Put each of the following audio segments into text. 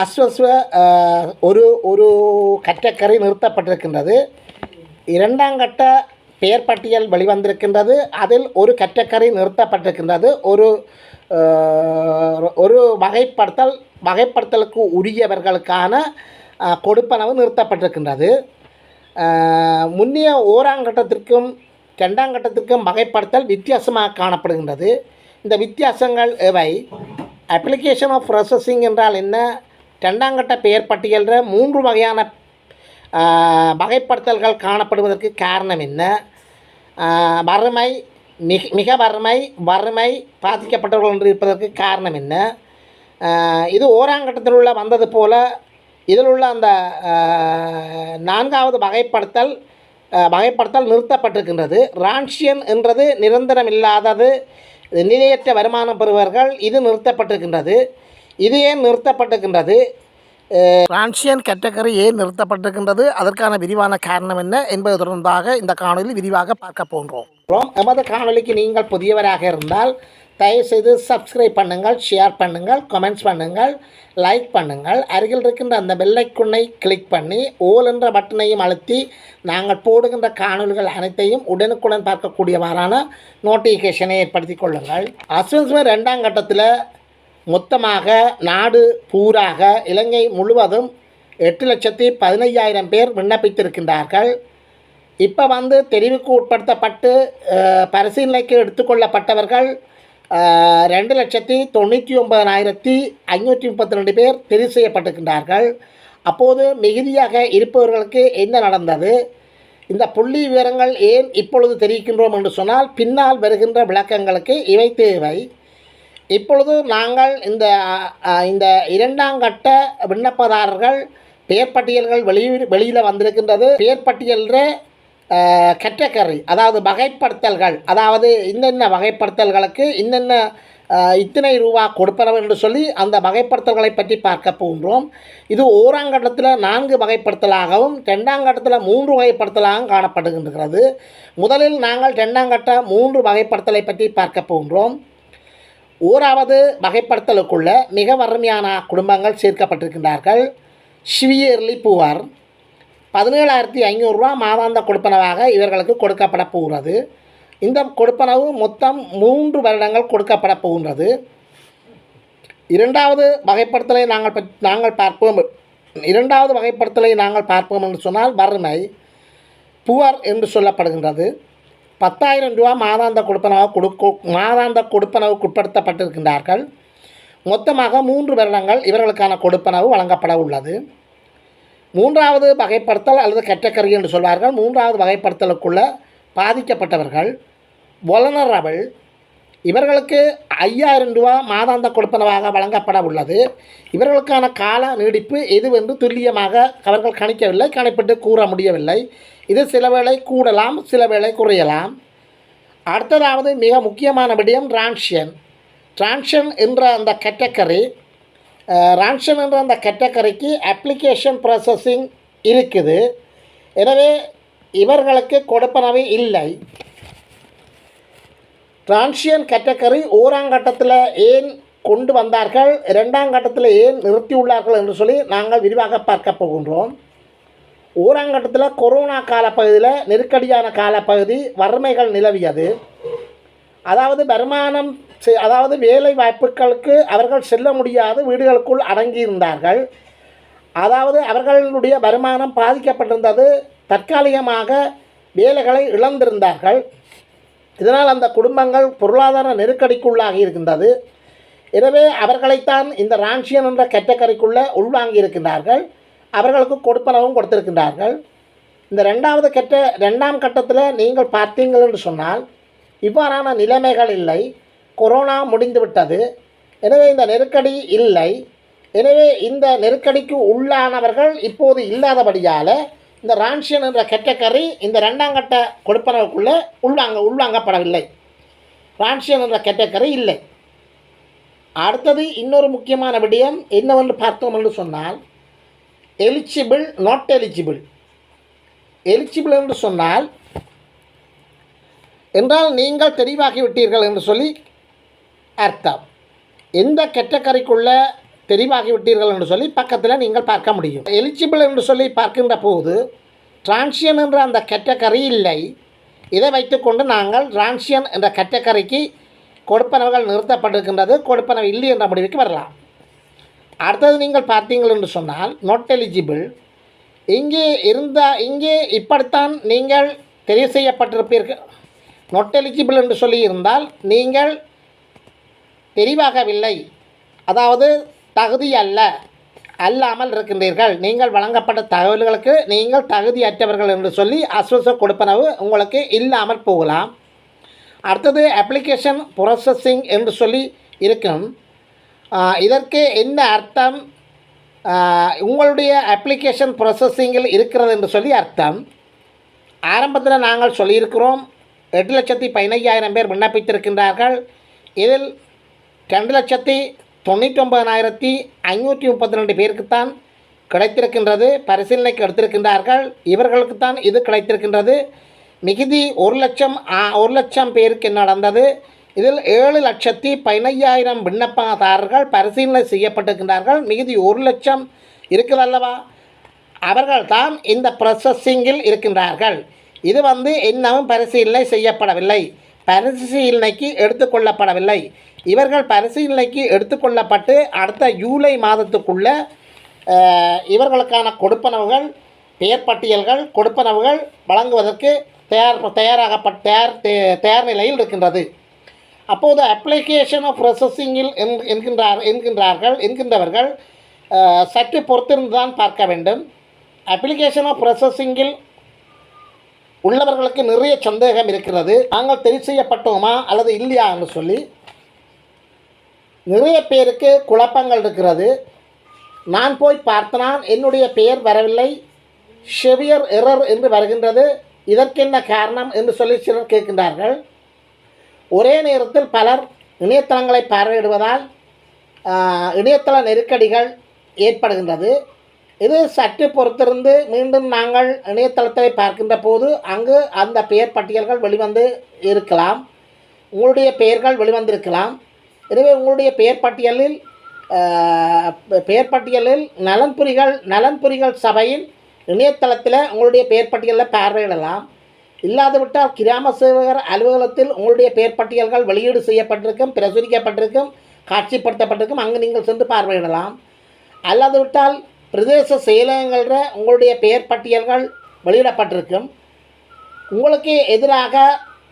அஸ்வஸ்வ ஒரு ஒரு கட்டக்கரை நிறுத்தப்பட்டிருக்கின்றது. இரண்டாம் கட்ட பெயர் பட்டியல் வெளிவந்திருக்கின்றது. அதில் ஒரு கற்றக்கரை நிறுத்தப்பட்டிருக்கின்றது. ஒரு ஒரு வகைப்படுத்தல் வகைப்படுத்தலுக்கு உரியவர்களுக்கான கொடுப்பனவு நிறுத்தப்பட்டிருக்கின்றது. முன்னிய முன்னைய ஓராம் கட்டத்திற்கும் ரெண்டாம் கட்டத்திற்கும் வகைப்படுத்தல் வித்தியாசமாக காணப்படுகின்றது. இந்த வித்தியாசங்கள் எவை? அப்ளிகேஷன் ஆஃப் ப்ராசஸிங் என்றால் என்ன? ரெண்டாங்கட்ட பெயர் பட்டியலில் மூன்று வகையான வகைப்படுத்தல்கள் காணப்படுவதற்கு காரணம் என்ன? வறுமை மிக மிக வறுமை வறுமை பாதிக்கப்பட்டவர்கள் என்று இருப்பதற்கு காரணம் என்ன? இது ஓராங்கட்டத்தில் உள்ள வந்தது போல இதில் உள்ள அந்த நான்காவது வகைப்படுத்தல் வகைப்படுத்தல் நிறுத்தப்பட்டிருக்கின்றது. ரான்ஷியன் என்றது நிரந்தரம் இல்லாதது நிலையற்ற வருமானம் பெறுவர்கள் இது நிறுத்தப்பட்டிருக்கின்றது. இது ஏன் நிறுத்தப்பட்டிருக்கின்றது? ரான்ஷியன் கேட்டகரி ஏன் நிறுத்தப்பட்டிருக்கின்றது? அதற்கான விரிவான காரணம் என்ன என்பது தொடர்பாக இந்த காணொலியில் விரிவாக பார்க்க போன்றோம் எமது காணொலிக்கு நீங்கள் புதியவராக இருந்தால் தயவுசெய்து சப்ஸ்கிரைப் பண்ணுங்கள் ஷேர் பண்ணுங்கள் கமெண்ட்ஸ் பண்ணுங்கள் லைக் பண்ணுங்கள். அருகில் இருக்கின்ற அந்த பெல்லைக்குன்னை கிளிக் பண்ணி ஓல் என்ற பட்டனையும் அழுத்தி நாங்கள் போடுகின்ற காணொலிகள் அனைத்தையும் உடனுக்குடன் பார்க்கக்கூடியவாறான நோட்டிஃபிகேஷனை ஏற்படுத்திக் கொள்ளுங்கள். அஸ்வஸ்ம ரெண்டாம் கட்டத்தில் மொத்தமாக நாடு பூராக இலங்கை முழுவதும் எட்டு லட்சத்தி பதினையாயிரம் பேர் விண்ணப்பித்திருக்கின்றார்கள். இப்போ வந்து தெரிவுக்கு உட்படுத்தப்பட்டு பரிசீலனைக்கு எடுத்துக்கொள்ளப்பட்டவர்கள் ரெண்டு லட்சத்தி தொண்ணூற்றி ஒன்பதாயிரத்தி ஐநூற்றி முப்பத்தி ரெண்டு பேர் தெரிவு செய்யப்பட்டிருக்கின்றார்கள். அப்போது மிகுதியாக இருப்பவர்களுக்கு என்ன நடந்தது? இந்த புள்ளி விவரங்கள் ஏன் இப்பொழுது தெரிவிக்கின்றோம் என்று சொன்னால் பின்னால் வருகின்ற விளக்கங்களுக்கு இவை தேவை. இப்பொழுது நாங்கள் இந்த இந்த இரண்டாம் கட்ட விண்ணப்பதாரர்கள் பெயர் பட்டியல்கள் வெளியூர் வெளியில் வந்திருக்கின்றது. பெயர் பட்டியலில் கெட்டக்கரை அதாவது வகைப்படுத்தல்கள் அதாவது இன்னென்ன வகைப்படுத்தல்களுக்கு இன்னென்ன இத்தனை ரூபா கொடுப்பனவு என்று சொல்லி அந்த வகைப்படுத்தல்களை பற்றி பார்க்க போகின்றோம். இது ஓராம் கட்டத்தில் நான்கு வகைப்படுத்தலாகவும் ரெண்டாம் கட்டத்தில் மூன்று வகைப்படுத்தலாகவும் காணப்படுகின்றது. முதலில் நாங்கள் ரெண்டாம் கட்ட மூன்று வகைப்படுத்தலை பற்றி பார்க்க போகின்றோம். ஓராவது வகைப்படுத்தலுக்குள்ள மிக வறுமையான குடும்பங்கள் சேர்க்கப்பட்டிருக்கின்றார்கள். ஷிவியர்லி புவர். பதினேழாயிரத்தி ஐநூறுரூவா மாதாந்த கொடுப்பனவாக இவர்களுக்கு கொடுக்கப்பட போகிறது. இந்த கொடுப்பனவு மொத்தம் மூன்று வருடங்கள் கொடுக்கப்பட போகின்றது. இரண்டாவது வகைப்படுத்தலை நாங்கள் நாங்கள் பார்ப்போம். இரண்டாவது வகைப்படுத்தலை நாங்கள் பார்ப்போம் என்று சொன்னால் வறுமை புவர் என்று சொல்லப்படுகின்றது. பத்தாயிரம் ரூபா மாதாந்த கொடுப்பனவாக கொடுக்க மாதாந்த கொடுப்பனவுக்கு உட்படுத்தப்பட்டிருக்கின்றார்கள் மொத்தமாக மூன்று வருடங்கள் இவர்களுக்கான கொடுப்பனவு வழங்கப்பட உள்ளது. மூன்றாவது வகைப்படுத்தல் அல்லது கெட்டக்கறி என்று சொல்வார்கள். மூன்றாவது வகைப்படுத்தலுக்குள்ள பாதிக்கப்பட்டவர்கள். வொலனரபிள் இவர்களுக்கு ஐயாயிரம் ரூபா மாதாந்த கொடுப்பனவாக வழங்கப்பட உள்ளது. இவர்களுக்கான கால நீடிப்பு எதுவென்று துல்லியமாக அவர்கள் கணிக்கவில்லை கணிப்பிட்டு கூற முடியவில்லை. இது சில வேளை கூடலாம் சில வேளை குறையலாம். அடுத்ததாவது மிக முக்கியமான விடயம் டிரான்ஷியன் டிரான்ஷன் என்ற அந்த கேட்டகரி ரான்ஷன் என்ற அந்த கேட்டகரிக்கு அப்ளிகேஷன் ப்ராசஸிங் இருக்குது. எனவே இவர்களுக்கு கொடுப்பனவை இல்லை. டிரான்ஷியன் கேட்டகரி ஓராம் கட்டத்தில் ஏன் கொண்டு வந்தார்கள்? இரண்டாம் கட்டத்தில் ஏன் நிறுத்தியுள்ளார்கள் என்று சொல்லி நாங்கள் விரிவாக பார்க்க போகின்றோம். ஓராம் கட்டத்தில் கொரோனா காலப்பகுதியில் நெருக்கடியான காலப்பகுதி வறுமைகள் நிலவியது. அதாவது வருமானம் அதாவது வேலை வாய்ப்புகளுக்கு அவர்கள் செல்ல முடியாது வீடுகளுக்குள் அடங்கியிருந்தார்கள் அதாவது அவர்களுடைய வருமானம் பாதிக்கப்பட்டிருந்தது. தற்காலிகமாக வேலைகளை இழந்திருந்தார்கள். இதனால் அந்த குடும்பங்கள் பொருளாதார நெருக்கடிக்குள்ளாகி இருக்கின்றது. எனவே அவர்களைத்தான் இந்த ரான்ஷியன் என்ற கேட்டகரிக்குள்ளே உள்வாங்கி இருக்கின்றார்கள். அவர்களுக்கு கொடுப்பனவும் கொடுத்திருக்கின்றார்கள். இந்த ரெண்டாவது கட்ட ரெண்டாம் கட்டத்தில் நீங்கள் பார்த்தீங்கள் என்று சொன்னால் இவ்வாறான நிலைமைகள் இல்லை. கொரோனா முடிந்துவிட்டது எனவே இந்த நெருக்கடி இல்லை. எனவே இந்த நெருக்கடிக்கு உள்ளானவர்கள் இப்போது இல்லாதபடியால் இந்த ரான்ஷியன் என்ற கெட்டக்கரி இந்த ரெண்டாம் கட்ட கொடுப்பனவுக்குள்ளே உள்வாங்க உள்வாங்கப்படவில்லை ரான்ஷியன் என்ற கெட்டக்கரை இல்லை. அடுத்தது இன்னொரு முக்கியமான விடயம் என்னவென்று பார்த்தோம் என்று சொன்னால் எலிஜிபிள் நாட் எலிஜிபிள் எலிஜிபிள் என்று சொன்னால் என்றால் நீங்கள் தெளிவாகி விட்டீர்கள் என்று சொல்லி அர்த்தம். எந்த கெட்டக்கரைக்குள்ளே தெரிவாகிவிட்டீர்கள் என்று சொல்லி பக்கத்தில் நீங்கள் பார்க்க முடியும். எலிஜிபிள் என்று சொல்லி பார்க்கின்ற போது டிரான்சியன் என்ற அந்த கேட்டகரி இல்லை. இதை வைத்துக்கொண்டு நாங்கள் டிரான்சியன் என்ற கேட்டகரிக்கு கொடுப்பனவுகள் நிறுத்தப்பட்டிருக்கின்றது. கொடுப்பனவு இல்லை என்ற முடிவுக்கு வரலாம். அடுத்தது நீங்கள் பார்த்தீங்கள் என்று சொன்னால் நாட் எலிஜிபிள் இங்கே இருந்த இங்கே இப்படித்தான் நீங்கள் தெரிவு செய்யப்பட்டிருப்பீர்கள். நாட் எலிஜிபிள் என்று சொல்லி இருந்தால் நீங்கள் தெரிவாகவில்லை. அதாவது தகுதி அல்ல அல்லாமல் இருக்கின்றீர்கள். நீங்கள் வழங்கப்பட்ட தகவல்களுக்கு நீங்கள் தகுதியற்றவர்கள் என்று சொல்லி அஸ்வச கொடுப்பனவு உங்களுக்கு இல்லாமல் போகலாம். அடுத்தது அப்ளிகேஷன் ப்ராசஸிங் என்று சொல்லி இருக்கும். இதற்கு என்ன அர்த்தம்? உங்களுடைய அப்ளிகேஷன் ப்ராசஸிங்கில் இருக்கிறது என்று சொல்லி அர்த்தம். ஆரம்பத்தில் நாங்கள் சொல்லியிருக்கிறோம் எட்டு லட்சத்தி பதினைஞ்சாயிரம் பேர் விண்ணப்பித்திருக்கின்றார்கள். இதில் ரெண்டு லட்சத்தி தொண்ணூற்றொம்பதனாயிரத்தி ஐநூற்றி முப்பத்தி ரெண்டு பேருக்குத்தான் கிடைத்திருக்கின்றது பரிசீலனைக்கு எடுத்திருக்கின்றார்கள். இவர்களுக்குத்தான் இது கிடைத்திருக்கின்றது. மிகுதி ஒரு லட்சம் ஆ- ஒரு லட்சம் பேருக்கு நடந்தது? இதில் ஏழு லட்சத்தி பதினையாயிரம் விண்ணப்பதாரர்கள் பரிசீலனை செய்யப்பட்டிருக்கின்றார்கள். மிகுதி ஒரு லட்சம் இருக்குதல்லவா? அவர்கள்தான் இந்த ப்ரொசஸிங்கில் இருக்கின்றார்கள். இது வந்து இன்னமும் பரிசீலனை செய்யப்படவில்லை. பரிசீலனைக்கு எடுத்துக்கொள்ளப்படவில்லை. இவர்கள் பரிசீலனைக்கு எடுத்துக்கொள்ளப்பட்டு அடுத்த ஜூலை மாதத்துக்குள்ள இவர்களுக்கான கொடுப்பனவுகள் பெயர் பட்டியல்கள் கொடுப்பனவுகள் வழங்குவதற்கு தயார் தயாராகப்பட்ட தயார் தே- தயார் நிலையில் இருக்கின்றது. அப்போது அப்ளிகேஷன் ஆஃப் ப்ரொசஸிங்கில் என்கின்றார் என்கின்றார்கள் என்கின்றவர்கள் சற்று பொறுத்திருந்து தான் பார்க்க வேண்டும். அப்ளிகேஷன் ஆஃப் ப்ரொசஸிங்கில் உள்ளவர்களுக்கு நிறைய சந்தேகம் இருக்கிறது. நாங்கள் தெரிவு செய்யப்பட்டோமா அல்லது இல்லையா என்று சொல்லி நிறைய பேருக்கு குழப்பங்கள் இருக்கிறது. நான் போய் பார்த்தனால் என்னுடைய பெயர் வரவில்லை. ஷெவியர் எரர் என்று வருகின்றது. இதற்கென்ன காரணம் என்று சொல்லி சிலர் கேட்கின்றார்கள். ஒரே நேரத்தில் பலர் இணையதளங்களை பார்வையிடுவதால் இணையதள நெருக்கடிகள் ஏற்படுகின்றது. இது சற்று பொறுத்திருந்து மீண்டும் நாங்கள் இணையதளத்தை பார்க்கின்ற போது அங்கு அந்த பெயர் பட்டியல்கள் வெளிவந்து இருக்கலாம். உங்களுடைய பெயர்கள் வெளிவந்திருக்கலாம். எனவே உங்களுடைய பெயர் பட்டியலில் பெயர் பட்டியலில் நலன்புரிகள் நலன்புரிகள் சபையின் இணையதளத்தில் உங்களுடைய பெயர் பட்டியலில் பார்வையிடலாம். இல்லாதுவிட்டால் கிராம சேவகர் அலுவலகத்தில் உங்களுடைய பெயர் பட்டியல்கள் வெளியீடு செய்யப்பட்டிருக்கும் பிரசுரிக்கப்பட்டிருக்கும் காட்சிப்படுத்தப்பட்டிருக்கும். அங்கு நீங்கள் சென்று பார்வையிடலாம். அல்லாது விட்டால் பிரதேச செயலகங்களில் உங்களுடைய பெயர் பட்டியல்கள் வெளியிடப்பட்டிருக்கும். உங்களுக்கு எதிராக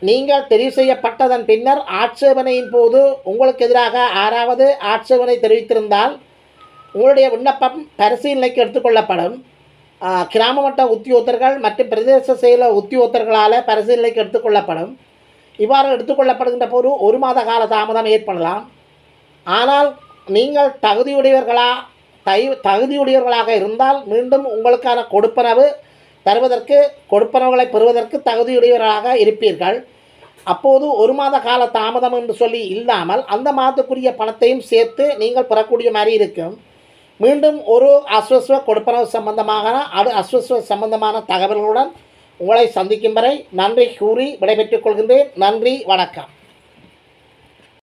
நீங்கள் தெரிவு செய்யப்பட்டதன் பின்னர் ஆட்சேபனையின் போது உங்களுக்கு எதிராக ஆறாவது ஆட்சேபனை தெரிவித்திருந்தால் உங்களுடைய விண்ணப்பம் பரிசீலனைக்கு எடுத்துக்கொள்ளப்படும் கிராம மட்ட உத்தியோகத்தர்கள் மற்றும் பிரதேச செயல உத்தியோகத்தர்களால் பரிசீலனைக்கு எடுத்துக்கொள்ளப்படும் இவ்வாறு எடுத்துக்கொள்ளப்படுகின்ற போது ஒரு மாத கால தாமதம் ஏற்படலாம். ஆனால் நீங்கள் தகுதியுடையவர்களா தை தகுதியுடையவர்களாக இருந்தால் மீண்டும் உங்களுக்கான கொடுப்பனவு தருவதற்கு கொடுப்பனவுகளை பெறுவதற்கு தகுதியுடையவர்களாக இருப்பீர்கள். அப்போது ஒரு மாத கால தாமதம் என்று சொல்லி இல்லாமல் அந்த மாதத்துக்குரிய பணத்தையும் சேர்த்து நீங்கள் பெறக்கூடிய மாதிரி இருக்கும். மீண்டும் ஒரு அஸ்வஸ்வ கொடுப்பனவு சம்பந்தமான அது அஸ்வஸ்வ சம்பந்தமான தகவல்களுடன் உங்களை சந்திக்கும் வரை நன்றி கூறி விடைபெற்றுக் கொள்கின்றேன். நன்றி வணக்கம்.